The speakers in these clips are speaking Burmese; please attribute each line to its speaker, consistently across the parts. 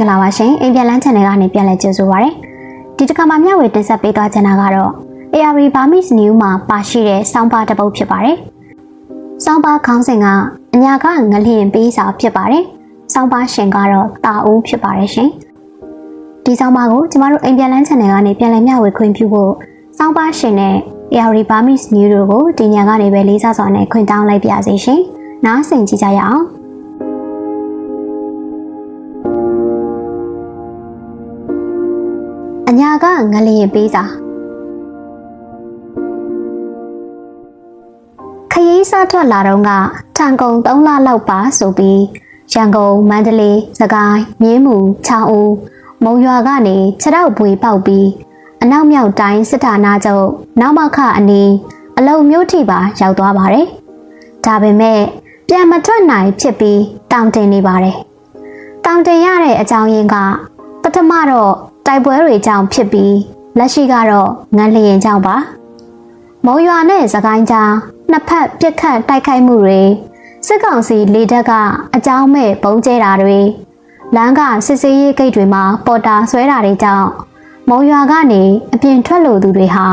Speaker 1: င်္ဂလာပါရှင်အိမ်ပြန်လန်း channel ကနေပြန်လည်ကြိုဆိုပါရစေဒီတစ်ခါမှမျှဝေတင်ဆက်ပေးသွားချင်တာကတော့ ARD Burmese News မှာပါရှိတဲ့စောင်းပါတစ်ပုဒ်ဖြစ်ပါတယ်စောင်းပါခေါင်းစဉ်ကအညာကငလျင်ပေးစာဖြစ်ပါတယ်စောင်းပါရှင်ကတော့တာဦးဖြစ်ပါတယ်ရှင်ဒီစောင်းပါကိုကျမတို့အိမ်ပြန်လန်း channel ကနေပြန်လည်မျှဝေခွင့်ပြုဖို့စောင်းပါရှင်နဲ့ ARD Burmese News တို့ကိုဒီညကနေပဲလေးစားစွာနဲ့ခွင့်တောင်းလိုက်ပါစေရှင်နားဆင်ကြကြရအောင် အညာကငလျင်ပေးစာခရီးစားထွက်လာတော့ကထန်ကုန်3လလောက်ပါဆိုပြီးရန်ကုန်မန္တလေးစကိုင်းမြင်းမူချောင်းဦးမုံရွာကနေခြေတော့ဘွေပေါက်ပြီးအနောက်မြောက်တိုင်းစစ်ဌာနချုပ်နောက်မခအနီးအလုံမျိုးထိပါရောက်သွားပါတယ်။ဒါပေမဲ့ပြန်မထွက်နိုင်ဖြစ်ပြီးတောင်တင်နေပါတယ်။တောင်တင်ရတဲ့အကြောင်းရင်းကပထမတော့ တိုက်ပွဲတွေကြောင့်ဖြစ်ပြီးလက်ရှိကတော့ငန်းလျင်ကြောင့်ပါ။မုံရွာနဲ့စကိုင်းကြားနှစ်ဖက်ပြစ်ခတ်တိုက်ခိုက်မှုတွေစစ်ကောင်စီလေတပ်ကအကြောင်းမဲ့ပုံကျဲတာတွေလမ်းကစစ်စေးရေးဂိတ်တွေမှာပေါ်တာဆွဲတာတွေကြောင့်မုံရွာကနေအပြင်ထွက်လို့သူတွေဟာ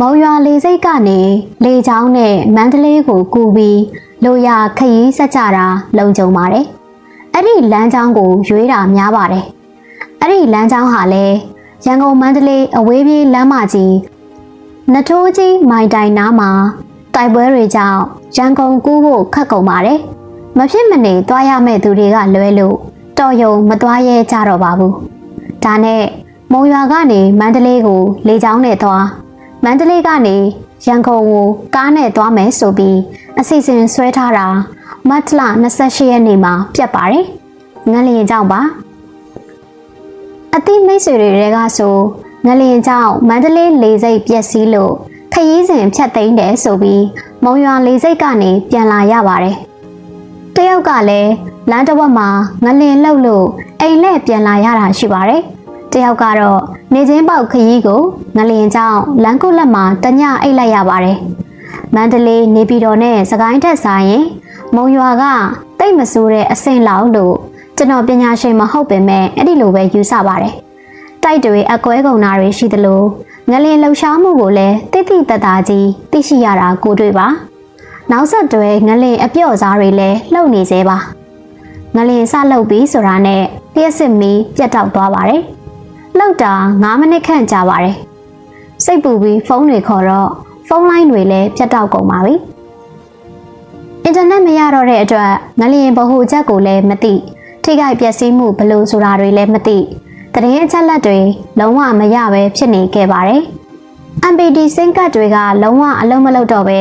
Speaker 1: မုံရွာလေစိတ်ကနေလေချောင်းနဲ့မန္တလေးကိုကူပြီးလိုရခရီးဆက်ကြတာလုံခြုံပါတယ်။အဲ့ဒီလမ်းကြောင်းကိုရွေးတာများပါတယ်။ အဲ့ဒီလမ်းကြောင်းဟာလည်းရန်ကုန်မန္တလေးအဝေးပြေးလမ်းမကြီးနထိုးကြီးမိုင်တိုင်နားမှာတိုက်ပွဲတွေကြောင့်ရန်ကုန်ကူးဖို့ခက်ကုန်ပါတယ်။မဖြစ်မနေသွားရမယ့်သူတွေကလွဲလို့တော်ယုံမသွားရဲကြတော့ပါဘူး။ဒါနဲ့မုံရွာကနေမန္တလေးကို လေကြောင်းနဲ့သွားမန္တလေးကနေရန်ကုန်ကိုကားနဲ့သွားမယ်ဆိုပြီးအစီအစဉ်ဆွဲထားတာမတ်လ28ရက်နေ့မှာပြတ်ပါတယ်။ငလျင်ကြောင့်ပါ။ အတိမိတ်ဆွေတွေကဆိုငလျင်ကြောင့်မန္တလေးလေစိတ်ပျက်စီးလို့ခရီးစဉ်ဖြတ်သိမ်းတယ်ဆိုပြီးမုံရွာလေစိတ်ကနေပြန်လာရပါတယ်။တယောက်ကလည်းလမ်းတစ်ဝက်မှာငလျင်လှုပ်လို့အိမ်လက်ပြန်လာရတာရှိပါတယ်။တယောက်ကတော့နေချင်းပေါက်ခရီးကိုငလျင်ကြောင့်လမ်းကုတ်လက်မှာတညအိတ်လိုက်ရပါတယ်။မန္တလေးနေပြည်တော်နဲ့စကိုင်းထက်ဆိုင်ရင်မုံရွာကတိတ်မဆိုးတဲ့အဆင့်လောက်လို့ ကျွန်တော်ပညာရှင်မဟုတ်ပင်မဲ့အဲ့ဒီလိုပဲယူဆပါတယ်။တိုက်တွေအကွဲကုန်တာတွေရှိသလိုငလင်လှူရှားမှုကိုလည်းတိတိတတာကြီးသိရှိရတာကိုတွေ့ပါနောက်ဆက်တွဲငလင်အပြော့စားတွေလည်းလှုပ်နေသေးပါငလင်စလှုပ်ပြီးဆိုတာနဲ့လျှက်စစ်မီးပြတ်တောက်သွားပါတယ်လှုပ်တာ9မိနစ်ခန့်ကြာပါတယ်စိတ်ပူပြီးဖုန်းတွေခေါ်တော့ဖုန်းလိုင်းတွေလည်းပြတ်တောက်ကုန်ပါပြီအင်တာနက်မရတော့တဲ့အတွက်ငလျင်ဗဟိုချက်ကိုလည်းမသိ ထိခိုက်ပျက်စီးမှုဘယ်လိုဆိုတာတွေလည်းမသိတရင်အချက်လက်တွေလုံးဝမရပဲဖြစ်နေခဲ့ပါတယ်။ MPD စင်ကတ်တွေကလုံးဝအလုံးမလုံးတော့ပဲ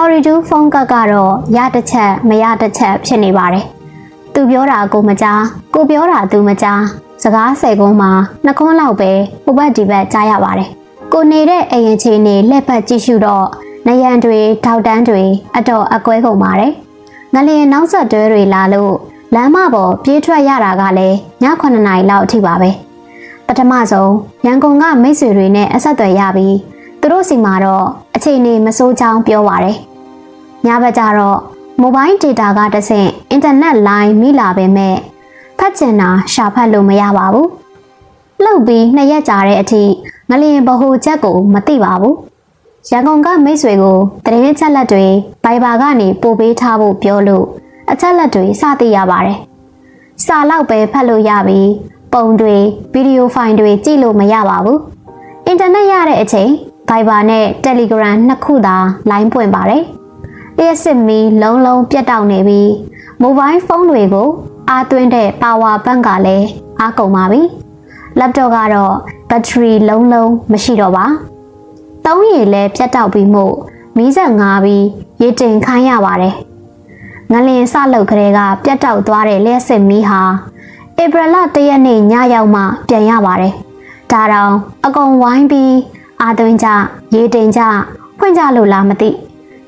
Speaker 1: Oridu ဖုန်းကတ်ကတော့ရတစ်ချက်မရတစ်ချက်ဖြစ်နေပါတယ်။သူပြောတာကိုမကြားကိုပြောတာသူမကြားစကားဆယ်ကုန်းမှာနှခွန်းလောက်ပဲဟိုဘက်ဒီဘက်ကြားရပါတယ်။ကိုနေတဲ့အိမ်ချင်းနေလက်ဖက်ကြည့်ရှုတော့နယံတွေထောက်တန်းတွေအတော်အကွဲကုန်ပါတယ်။ငလျင်နောက်ဆက်တွဲတွေလာလို့ လမ်းမပေါ်ပြေးထွက်ရတာကလည်းည9နာရီလောက်အထိပါပဲ။ပထမဆုံးရန်ကုန်ကမိတ်ဆွေတွေနဲ့အဆက်အသွယ်ရပြီးသူတို့စီမှာတော့အခြေအနေမဆိုးချောင်းပြောပါတယ်။ညဘက်ကျတော့ mobile data ကတဆင့် internet line မိလာပေမဲ့ဖတ်ချင်တာရှာဖတ်လို့မရပါဘူး။လှုပ်ပြီးနှစ်ရက်ကြာတဲ့အထိငလျင်ဘဟုချက်ကိုမသိပါဘူး။ရန်ကုန်ကမိတ်ဆွေကိုတရင်ချက်လက်တွေဘိုင်ဘာကနေပို့ပေးထားဖို့ပြောလို့ အချက်လက်တွေစသိရပါတယ်။စာလောက်ပဲဖတ်လို့ရပြီးပုံတွေဗီဒီယိုဖိုင်တွေကြည့်လို့မရပါဘူး။အင်တာနက်ရတဲ့အချိန် Viber နဲ့ Telegram နှစ်ခုသာ line ပွင့်ပါတယ်။လျှက်စစ်မီလုံးလုံးပြတ်တောက်နေပြီး mobile phone တွေကိုအားသွင်းတဲ့ power bank ကလည်းအားကုန်ပါပြီ။ laptop ကတော့ battery လုံးလုံးမရှိတော့ပါ။သုံးရည်လည်းပြတ်တောက်ပြီးမို့မီးစက်ငါပြီးရေတင်ခိုင်းရပါတယ်။ ငလင်စလုတ်ကလေးကပြတ်တောက်သွားတဲ့လျှက်စစ်မီးဟာဧပြီလ၁ရက်နေ့ညရောက်မှပြန်ရပါတယ်။ဒါတောင်အကုန်ဝိုင်းပြီးအာသွင်းကြရေတင်ကြဖွင့်ကြလို့လားမသိ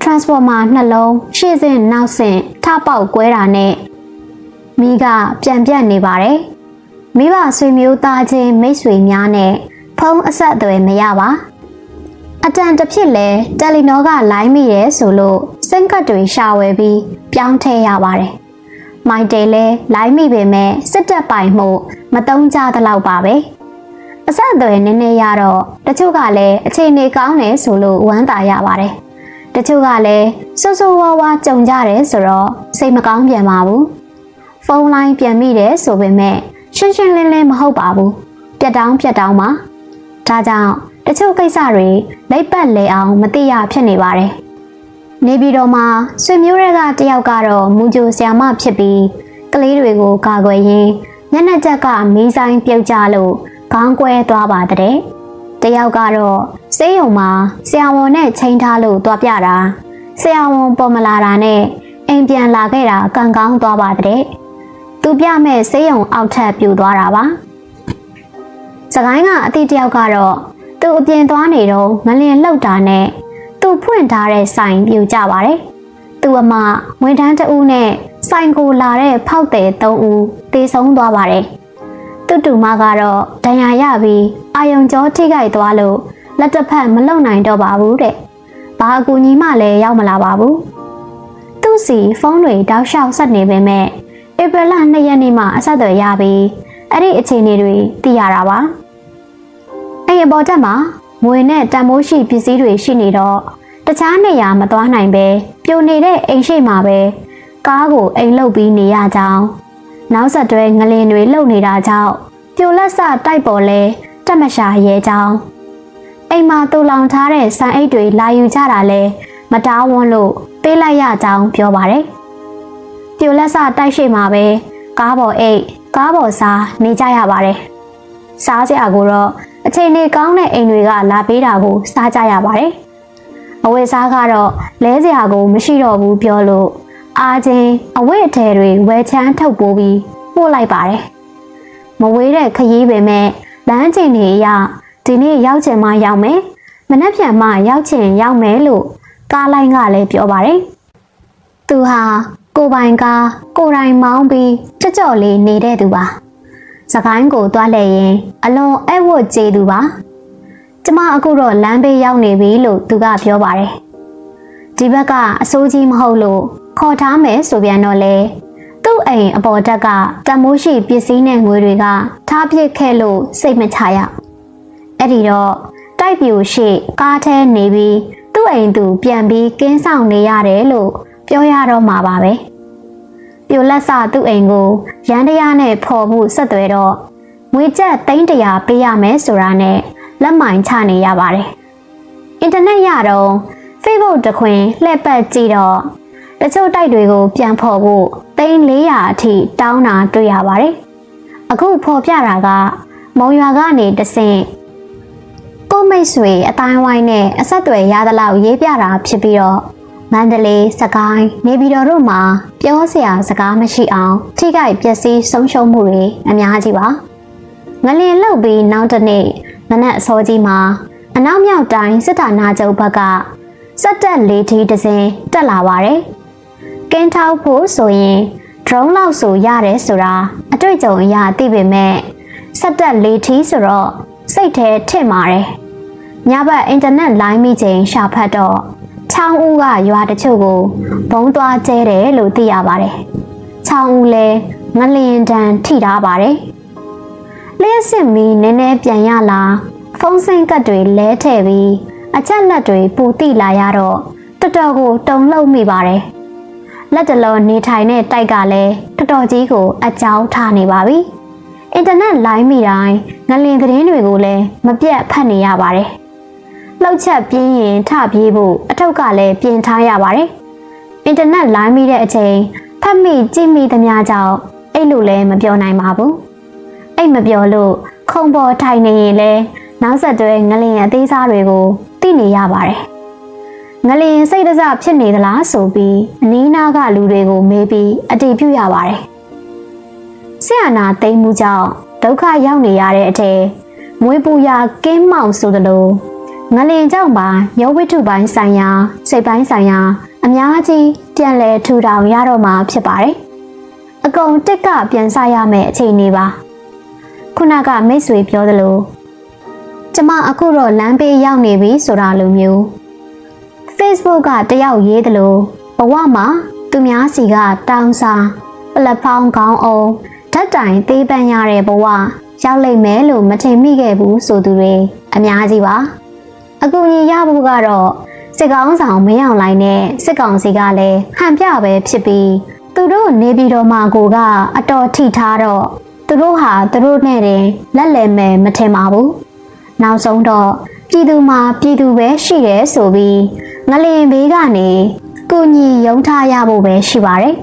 Speaker 1: transformer နှလုံးရှေ့စဉ်နောက်စဉ်ထပေါက်ကွဲတာနဲ့မိကပြန်ပြတ်နေပါတယ်။မိဘဆွေမျိုးသားချင်းမိတ်ဆွေများနဲ့ဖုန်းအဆက်အသွယ်မရပါ။ အတန်တစ်ဖြစ်လဲတယ်လီနောကလိုင်းမိရဲဆိုလို့စင်ကတ်တွေရှာဝယ်ပြီးပြောင်းထည့်ရပါတယ်။မိုက်တယ်လဲလိုင်းမိပေမဲ့စစ်တပ်ပိုင်မှုမတုံးကြသလောက်ပါပဲအဆက်အသွယ်နည်းနည်းရတော့တချို့ကလည်းအချိန်နေကောင်းတယ်ဆိုလို့ဝမ်းသာရပါတယ်တချို့ကလည်းဆိုးဆိုးဝါးဝါကြုံကြတယ်ဆိုတော့စိတ်မကောင်းပြန်ပါဘူးဖုန်းလိုင်းပြန်မိတယ်ဆိုပေမဲ့ရှင်းရှင်းလင်းလင်းမဟုတ်ပါဘူးပြတ်တောင်းပြတ်တောင်းပါဒါကြောင့် တချို့ကိစ္စတွေလက်ပတ်လဲအောင်မသိရဖြစ်နေပါတယ်နေပြည်တော်မှာဆွေမျိုးတွေကတယောက်ကတော့မူဂျိုဆီယာမဖြစ်ပြီးကလေးတွေကိုကာကွယ်ရင်းညနေချက်ကမီးဆိုင်ပြုတ်ကြလို့ခေါင်းကွဲသွားပါတဲ့တယောက်ကတော့စေးရုံမှာဆရာဝန်နဲ့ချိန်ထားလို့တွားပြတာဆရာဝန်ပေါ်မလာတာနဲ့အိမ်ပြန်လာခဲ့တာကံကောင်းသွားပါတဲ့သူပြမဲ့စေးရုံအောက်ထပ်ပြူသွားတာပါစကိုင်းကအတိတယောက်ကတော့ သူအပြင်သွားနေတော့ငလင်လှုပ်တာနဲ့သူဖွင့်ထားတဲ့ဆိုင်ပြူကြပါတယ်သူအမဝန်ထမ်းတဦးနဲ့ဆိုင်ကိုလာတဲ့ဖောက်တဲ့၃ဦးတေဆုံးသွားပါတယ်သူတူမကတော့ဒဏ်ရာရပြီးအာယုံကြောထိခိုက်သွားလို့လက်တစ်ဖက်မလုံနိုင်တော့ပါဘူးတဲ့ဘာအကူကြီးမှလည်းရောက်မလာပါဘူးသူ့စီဖုန်းတွေတောက်လျှောက်ဆက်နေပေမဲ့ဧပြီလ2ရက်နေ့မှအဆက်အသွယ်ရပြီးအဲ့ဒီအခြေအနေတွေသိရတာပါ အဲ့ဒီအပေါ်တက်မှာမွေနဲ့တန်မိုးရှိပစ္စည်းတွေရှိနေတော့တခြားနေရာမသွားနိုင်ပဲပြိုနေတဲ့အိမ်ရှိမှာပဲကားကိုအိမ်လုတ်ပြီးနေရကြောင်းနောက်ဆက်တွဲငလင်တွေလှုပ်နေတာကြောင့်ပြိုလက်စတိုက်ပေါ်လဲတက်မရှာရဲကြောင်းအိမ်မှာတူလောင်ထားတဲ့ဆန်အိတ်တွေလာယူကြတာလဲမတားဝန်းလို့ပေးလိုက်ရကြောင်းပြောပါတယ်ပြိုလက်စတိုက်ရှိမှာပဲကားပေါ်အိတ်ကားပေါ်စားနေကြရပါတယ်စားစရာကိုတော့ အချိန်နေကောင်းတဲ့အိမ်တွေကလာပေးတာကိုစားကြရပါတယ်အဝတ်စားကတော့လဲစရာကိုမရှိတော့ဘူးပြောလို့အားချင်းအဝတ်အထည်တွေဝယ်ချမ်းထုတ်ပိုးပြီးပို့လိုက်ပါတယ်။မဝေးတဲ့ခရီးပဲမဲ့လမ်းချိန်တွေအရဒီနေ့ရောက်ချင်မှရောက်မယ်။မနှက်ပြန်မှရောက်ချင်ရောက်မယ်လို့ကားလိုင်းကလည်းပြောပါတယ်။သူဟာကိုပိုင်ကားကိုတိုင်မောင်းပြီးကြကြော့လေးနေတဲ့သူပါ။ စကိုင်းကိုသွားလဲရင်အလွန်အဲ့ဝတ်ကျေးသူပါ။ကျမအခုတော့လမ်းဘေးရောက်နေပြီလို့သူကပြောပါတယ်။ဒီဘက်ကအစိုးကြီးမဟုတ်လို့ခေါ်ထားမယ်ဆိုပြန်တော့လေသူ့အိမ်အပေါ်တက်ကတမိုးရှိပစ္စည်းနဲ့ငွေတွေကထားပစ်ခဲ့လို့စိတ်မချရအဲ့ဒီတော့တိုက်ပြူရှိကားထဲနေပြီးသူ့အိမ်သူပြန်ပြီးကင်းဆောင်နေရတယ်လို့ပြောရတော့မှာပါပဲ ပြိုလက်စသူ့အိမ်ကိုရန်တရားနဲ့ဖော်ဖို့ဆက်သွဲတော့ငွေကျပ်သိန်းတရာပေးရမယ်ဆိုတာနဲ့လက်မိုင်ချနေရပါတယ်အင်တာနက်ရတော့ Facebook တခွင်လှည့်ပတ်ကြည့်တော့တချို့တိုက်တွေကိုပြန်ဖော်ဖို့သိန်း400အထိတောင်းတာတွေ့ရပါတယ်။အခုဖော်ပြတာကမုံရွာကနေတဆင့်ကိုမိတ်ဆွေအတိုင်းဝိုင်းနဲ့အဆက်အသွယ်ရသလောက်ရေးပြတာဖြစ်ပြီးတော့ မန္တလေးစကိုင်းနေပြည်တော်တို့မှာပြောစရာစကားမရှိအောင်ထိခိုက်ပျက်စီးဆုံးရှုံးမှုတွေအများကြီးပါ။ငလင်လောက်ပြီးနောက်တစ်နေ့မနက်အစောကြီးမှာအနောက်မြောက်တိုင်းစစ်တာနာချုပ်ဘက်ကစက်တက်လေးထီးတစ်စင်းတက်လာပါတယ်။ကင်းထောက်ဖို့ဆိုရင် drone လောက်ဆိုရတယ်ဆိုတာအတွေ့အကြုံအရသိပေမဲ့စက်တက်လေးထီးဆိုတော့စိတ်ထဲထင့်ပါတယ်။ညဘက်အင်တာနက်လိုင်းမိချိန်ရှာဖတ်တော့ ချောင်းဦးကရွာတချို့ကိုဘုံသွားကျဲတယ်လို့သိရပါတယ်။ချောင်းဦးလဲငလျင်တန်ထိထားပါတယ်။လျှက်စစ်မီနည်းနည်းပြန်ရလာဖုန်းစင်ကတ်တွေလဲထည့်ပြီးအချက်လက်တွေပူတိလာရတော့တော်တော်ကိုတုံ့လှုပ်မိပါတယ်။လက်တလုံးနေထိုင်တဲ့တိုက်ကလည်းတော်တော်ကြီးကိုအကြောင်းထားနေပါပြီ။အင်တာနက်လိုင်းမိတိုင်းငလင်သတင်းတွေကိုလည်းမပြတ်ဖတ်နေရပါတယ်။ လှုပ်ချက်ပြင်းရင်ထပြေးဖို့အထုပ်ကလည်းပြင်ထားရပါတယ်။အင်တာနက်လိုင်းမိတဲ့အချိန်ဖတ်မိကြည့်မိသမျှကြောင့်အဲ့လိုလည်းမပြောနိုင်ပါဘူး။အဲ့မပြောလို့ခုံပေါ်ထိုင်နေရင်လည်းနောက်ဆက်တွဲငလင်အသေးစားတွေကိုသိနေရပါတယ်။ငလျင်စိတ်တစဖြစ်နေသလားဆိုပြီးအနီးနားကလူတွေကိုမေးပြီးအတည်ပြုရပါတယ်။ဆရာနာတိမ်မှုကြောင့်ဒုက္ခရောက်နေရတဲ့အထက်မွေးပူရာကင်းမောင်ဆိုသလို ငလျင်ကြောင့်ပါရုပ်ဝိထုပိုင်းဆိုင်ရာစိတ်ပိုင်းဆိုင်ရာအများကြီးပြန်လည်ထူထောင်ရတော့မှာဖြစ်ပါတယ်။အကုန်တက်ကပြန်ဆရမယ့်အချိန်လေးပါ။ခုနကမိတ်ဆွေပြောသလိုကျမအခုတော့လမ်းပေးရောက်နေပြီဆိုတာလိုမျိုး Facebook ကတယောက်ရေးသလိုဘဝမှာသူများစီကတောင်းစားပလက်ဖောင်းခေါင်းအောင်ဓာတ်တိုင်သေးပန်းရတဲ့ဘဝရောက်လိမ့်မယ်လို့မထင်မိခဲ့ဘူးဆိုသူတွေအများကြီးပါ အကူအညီရဖို့ကတော့စစ်ကောင်းဆောင်မင်းအောင်လိုင်းနဲ့စစ်ကောင်စီကလည်းဟန်ပြပဲဖြစ်ပြီးသူတို့နေပြည်တော်မှာကိုကအတော်ထိထားတော့သူတို့ဟာသူတို့နဲ့တင်လက်လည်မယ်မထင်ပါဘူးနောက်ဆုံးတော့ပြည်သူမှာပြည်သူပဲရှိတယ်ဆိုပြီးငလင်ဘေးကနေကုညီယုံထားရဖို့ပဲရှိပါတယ်